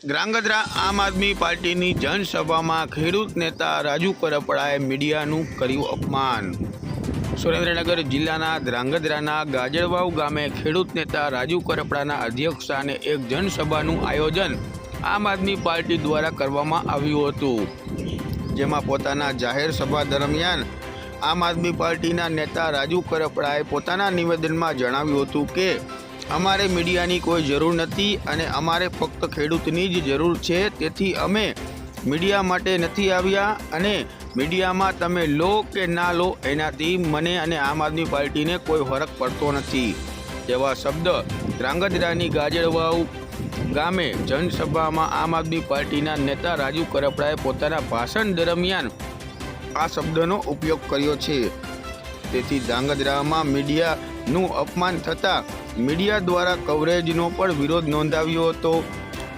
ધ્રાંગધ્રા આમ આદમી પાર્ટીની જનસભામાં ખેડૂત નેતા રાજુ કરપડાએ મીડિયાનું કર્યું અપમાન. સુરેન્દ્રનગર જિલ્લાના ધ્રાંગધ્રાના ગાજરવાવ ગામે ખેડૂત નેતા રાજુ કરપડાના અધ્યક્ષસ્થાને એક જનસભાનું આયોજન આમ આદમી પાર્ટી દ્વારા કરવામાં આવ્યું હતું. જેમાં પોતાના જાહેર સભા દરમિયાન આમ આદમી પાર્ટીના નેતા રાજુ કરપડાએ પોતાના નિવેદનમાં જણાવ્યું હતું કે અમારે મીડિયાની કોઈ જરૂર નથી અને અમારે ફક્ત ખેડૂતની જ જરૂર છે. તેથી અમે મીડિયા માટે નથી આવ્યા અને મીડિયામાં તમે લો કે ના લો એનાથી મને અને આમ આદમી પાર્ટીને કોઈ ફરક પડતો નથી. તેવા શબ્દ ધ્રાંગધ્રાની ગાજરવાવ ગામે જનસભામાં આમ આદમી પાર્ટીના નેતા રાજુ કરપડાએ પોતાના ભાષણ દરમિયાન આ શબ્દનો ઉપયોગ કર્યો છે. તેથી ધ્રાંગધ્રામાં મીડિયાનું અપમાન થતાં મીડિયા દ્વારા કવરેજનો પણ વિરોધ નોંધાવ્યો હતો.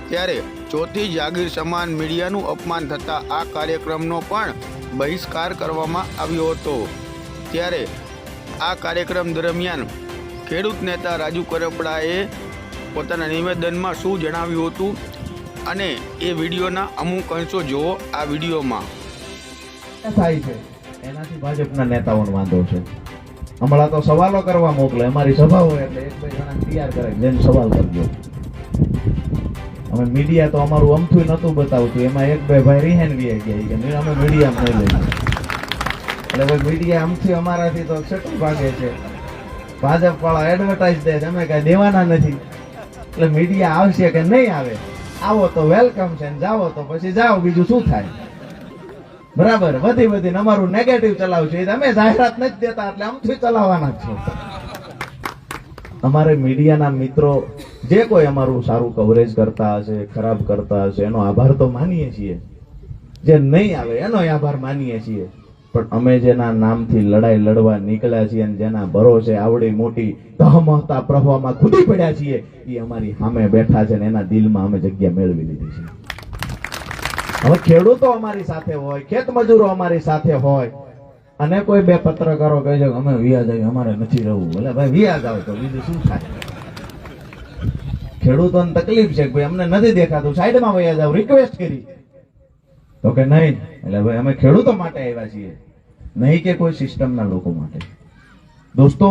ત્યારે ચોથી જાગીર સમાન મીડિયાનું અપમાન થતાં આ કાર્યક્રમનો પણ બહિષ્કાર કરવામાં આવ્યો હતો. ત્યારે આ કાર્યક્રમ દરમિયાન ખેડૂત નેતા રાજુ કરપડાએ પોતાના નિવેદનમાં શું જણાવ્યું હતું અને એ વિડીયોના અમુક અંશો જુઓ આ વિડીયોમાં. થાય છે. એનાથી ભાજપના નેતાઓનો વાંધો છે. હમણાં તો સવાલો કરવા મોકલે. અમારી સભા હોય એટલે એક બે જણા તૈયાર કરે. જેમ સવાલ કરજો. અમે મીડિયા તો અમારું અમથું નતું બતાવતું. એમાં એક બે ભાઈ રિહેન ગયા. કે "નહીં, અમે મીડિયા નહીં લઈએ. એટલે ભાઈ મીડિયા અમથી અમારાથી તો છઠ્ઠું ભાગે છે. ભાજપ વાળા એડવર્ટાઇઝ દે અમે કઈ દેવાના નથી. એટલે મીડિયા આવશે કે નહીં આવે? આવો તો વેલકમ છે ને જાઓ તો પછી જાઓ. બીજું શું થાય? બરાબર, વધી વધીને અમારું નેગેટિવ ચલાવશે તમે જાહેરાત નથી દેતા, એટલે આમથી ચલાવવાના જ છો. અમારે મીડિયાના મિત્રો જે કોઈ અમારું સારું કવરેજ કરતા હશે, ખરાબ કરતા હશે, એનો આભાર તો માનીએ છીએ. જે નહીં આવે એનો આભાર માનીએ છીએ. પણ અમે જેના નામથી લડાઈ લડવા નીકળ્યા છીએ અને જેના ભરોસે આવડી મોટી તહમહતા પ્રવાહમાં ખૂટી પડ્યા છીએ, એ અમારી સામે બેઠા છે ને એના દિલમાં અમે જગ્યા મેળવી લીધી છે. હવે ખેડૂતો અમારી સાથે હોય, ખેત મજૂરો અમારી સાથે હોય, અને કોઈ બે પત્રકારો કહે છે અમે વ્યાજ આવી અમારે નથી રહેવું. એટલે ભાઈ વ્યાજ આવે તો બીજું શું થાય? ખેડૂતોને તકલીફ છે ભાઈ અમને નથી દેખાતું. સાઈડમાં વયા જાવ રિક્વેસ્ટ કરી. તો કે નહીં. એટલે ભાઈ અમે ખેડૂતો માટે આવ્યા છીએ. નહીં કે કોઈ સિસ્ટમના લોકો માટે. દોસ્તો